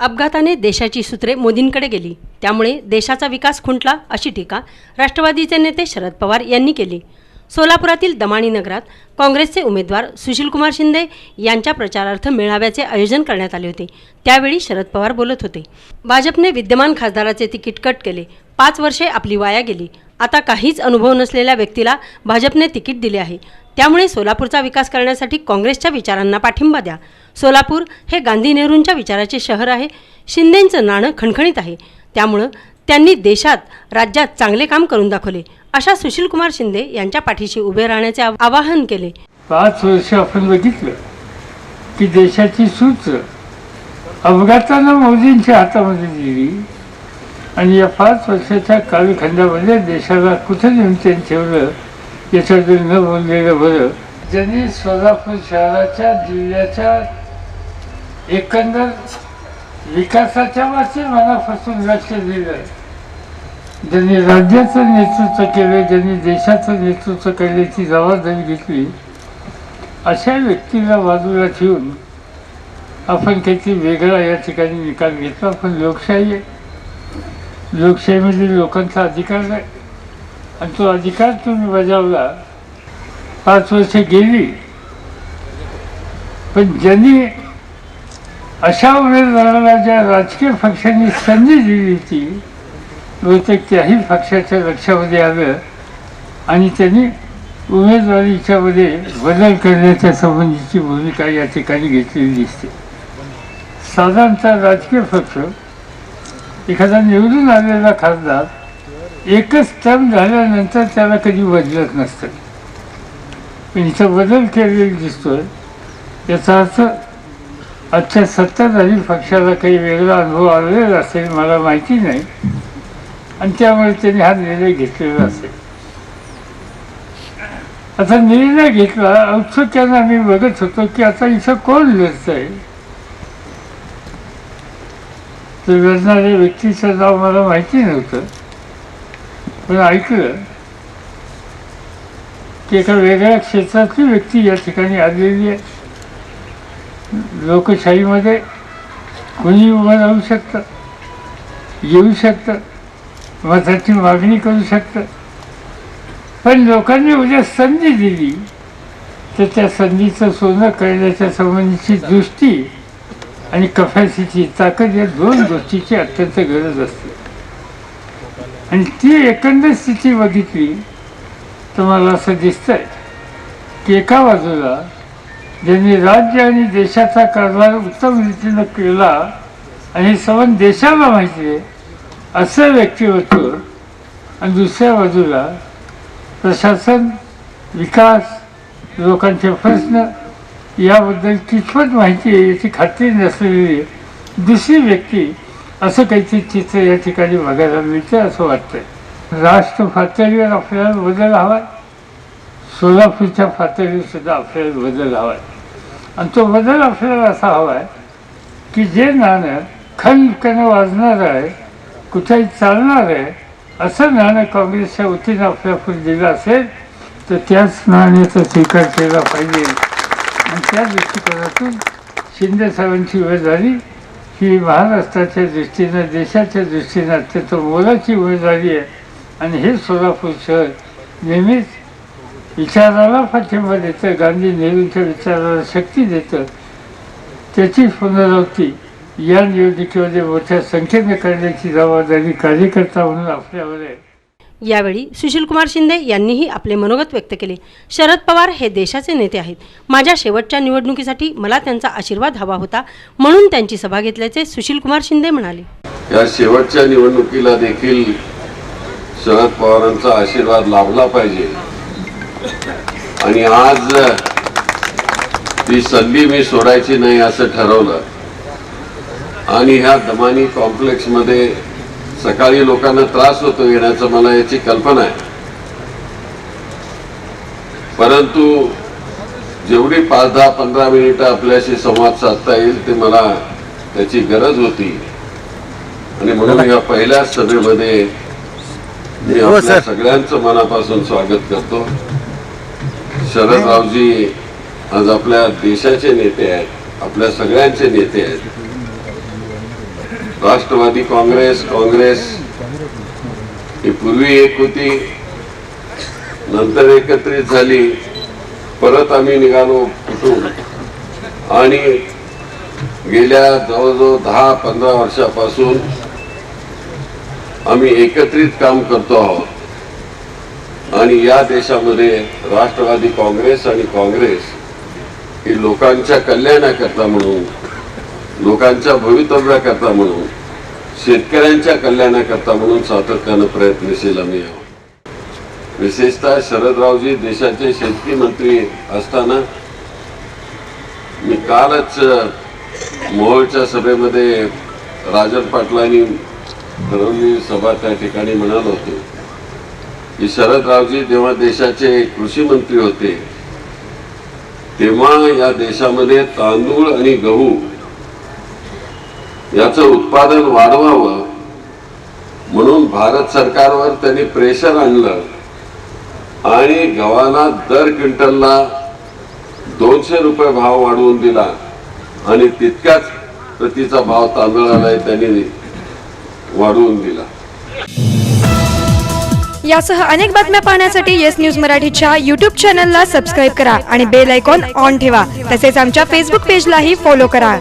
अपघाताने देशाची सूत्रे मोदींकडे गेली. त्यामुळे देशाचा विकास खुंटला अशी टीका राष्ट्रवादीचे नेते शरद पवार यांनी केली. सोलापुरातील दमाणी नगरात काँग्रेसचे उमेदवार सुशीलकुमार शिंदे यांच्या प्रचारार्थ मेळाव्याचे आयोजन करण्यात आले होते. त्यावेळी शरद पवार बोलत होते. भाजपने विद्यमान खासदाराचे तिकीट कट केले. पाच वर्षे आपली वाया गेली. आता काहीच अनुभव नसलेल्या व्यक्तीला भाजपने तिकीट दिले आहे. त्यामुळे सोलापूरचा विकास करण्यासाठी काँग्रेसच्या विचारांना पाठिंबा द्या. सोलापूर हे गांधी नेहरूंच्या विचाराचे शहर आहे. शिंदेंचं नाणं खणखणीत आहे. त्यामुळं त्यांनी देशात राज्यात चांगले काम करून दाखवले अशा सुशीलकुमार शिंदे यांच्या पाठीशी उभे राहण्याचे आवाहन केले. पाच वर्ष आपण बघितलं की देशाची सूत्र अपघातानं मोदींच्या हातामध्ये दिली आणि या पाच वर्षाच्या कालखंडामध्ये देशाला कुठं नेऊन त्यांनी ठेवलं याच्याबद्दल न बोललेलं बरं. ज्यांनी सोलापूर शहराच्या जिल्ह्याच्या एकंदर विकासाच्या वाचे मनापासून लक्ष दिलं. ज्यांनी राज्याचं नेतृत्व केलं ज्यांनी देशाचं नेतृत्व करण्याची जबाबदारी घेतली. अशा व्यक्तीला बाजूला ठेवून आपण काहीतरी वेगळा या ठिकाणी निकाल घेतला पण लोकशाही आहे लोकशाहीमध्ये लोकांचा अधिकार आहे आणि तो अधिकार तुम्ही बजावला पाच वर्ष गेली पण ज्यांनी अशा उमेदवाराला ज्या राजकीय पक्षांनी संधी दिली होती बहुतेक त्याही पक्षाच्या लक्षामध्ये आलं आणि त्यांनी उमेदवारीच्यामध्ये बदल करण्याच्या संबंधीची भूमिका या ठिकाणी घेतलेली दिसते साधारणतः राजकीय पक्ष एखादा निवडून आलेला खासदार एकच टर्म झाल्यानंतर त्याला कधी बदलत नसतं. पण इथं बदल केलेला दिसतोय. याचा अर्थ आजच्या सत्ताधारी पक्षाला काही वेगळा अनुभव आलेला असेल मला माहिती नाही. आणि त्यामुळे त्यांनी हा निर्णय घेतलेला असेल. आता निर्णय घेतला औत्सुक्यानं आम्ही बघत होतो की आता इथं कोण लढत आहे तर लढणाऱ्या व्यक्तीचं नाव मला माहिती नव्हतं. पण ऐकलं. की एका वेगळ्या क्षेत्रातली व्यक्ती या ठिकाणी आलेली आहे. लोकशाहीमध्ये कोणी उभं राहू शकतं? येऊ शकतं? मताची मागणी करू शकतं? पण लोकांनी उद्या संधी दिली. तर त्या संधीचं सोनं करण्याच्या संबंधीची दृष्टी आणि कपॅसिटी ताकद या दोन गोष्टीची अत्यंत गरज असते. आणि ती एकंदर स्थिती बघितली तर मला असं दिसतंय की एका बाजूला ज्यांनी राज्य आणि देशाचा कारभार उत्तम रीतीनं केला आणि सवन देशाला माहिती आहे असं व्यक्तिमत्व आणि दुसऱ्या बाजूला प्रशासन विकास लोकांचे प्रश्न याबद्दल कितपत माहिती आहे? याची खात्री नसलेली दुसरी व्यक्ती असं काहीतरी चित्र या ठिकाणी बघायला मिळते असं वाटतंय. राष्ट्र पातळीवर आपल्याला बदल हवा सोलापूरच्या पातळीवर सुद्धा आपल्याला बदल हवा आणि तो बदल आपल्याला असा हवा आहे की जे नाणं खनकन वाजणार आहे कुठेही चालणार आहे असं नाणं काँग्रेसच्या वतीनं आपल्यापुढे दिलं असेल तर त्याच नाण्याचा स्वीकार केला पाहिजे. आणि त्या दृष्टिकोनातून शिंदे साहेबांची उमेदवारी ही महाराष्ट्राच्या दृष्टीनं देशाच्या दृष्टीनं अत्यंत मोलाची उमेदवारी आहे. आणि हे सोलापूर शहर नेहमीच विचाराला पाठिंबा देतं गांधी नेहरूंच्या विचाराला शक्ती देतं. त्याची पुनरावृत्ती या निवडणुकीमध्ये मोठ्या संख्येने करण्याची जबाबदारी कार्यकर्ता म्हणून आपल्यावर आहे. यावेळी सुशीलकुमार शिंदे यांनीही आपले मनोगत व्यक्त केले. शरद पवार हे देशाचे नेते आहेत. माझ्या शेवटच्या निवडणुकीसाठी मला त्यांचा आशीर्वाद हवा होता म्हणून त्यांची सभा घेतल्याचे सुशीलकुमार शिंदे म्हणाले. या शेवटच्या निवडणुकीला देखील शरद पवारांचा आशीर्वाद लाभला पाहिजे. आणि आज ती संधी मी सोडायची नाही असं ठरवलं. आणि ह्या दमानी कॉम्प्लेक्समध्ये सकाळी लोकांना त्रास होतो येण्याचं मला याची कल्पना आहे. परंतु जेवढी पाच दहा पंधरा मिनिटं आपल्याशी संवाद साधता येईल ते मला त्याची गरज होती. आणि म्हणून या पहिल्या सभेमध्ये मी आपल्या सगळ्यांचं मनापासून स्वागत करतो. शरदरावजी आज आपल्या देशाचे नेते आहेत आपल्या सगळ्यांचे नेते आहेत. राष्ट्रवादी काँग्रेस काँग्रेस ही पूर्वी एक होती नंतर एकत्रित झाली परत आम्ही निघालो कुठून? आणि गेल्या जवळजवळ दहा पंधरा वर्षापासून आम्ही एकत्रित काम करतो आहोत. आणि या देशामध्ये राष्ट्रवादी काँग्रेस आणि काँग्रेस ही लोकांच्या कल्याणाकरता म्हणून लोकांच्या भवितव्याकरता म्हणून शेतकऱ्यांच्या कल्याणाकरता म्हणून सातत्यानं प्रयत्नशील आम्ही आहोत. विशेषतः शरदरावजी देशाचे शेतकरी मंत्री असताना मी कालच मोहोळच्या सभेमध्ये राजन पाटलांनी ठरवली सभा त्या ठिकाणी म्हणालो होतो की शरदरावजी जेव्हा देशाचे कृषी मंत्री होते तेव्हा या देशामध्ये तांदूळ आणि गहू याचं उत्पादन वाढवावं. म्हणून भारत सरकारवर त्यांनी प्रेशर आणलं. आणि गव्हाला दर क्विंटलला दोनशे रुपये भाव वाढवून दिला. आणि तितक्याच प्रतीचा भाव तांदळाला त्यांनी वाढवून दिला. यासह अनेक बातम्या पाहण्यासाठी येस न्यूज मराठीच्या यूट्यूब चॅनलला सबस्क्राईब करा आणि बेल आयकॉन ऑन ठेवा. तसेच आमच्या फेसबुक पेजलाही फॉलो करा.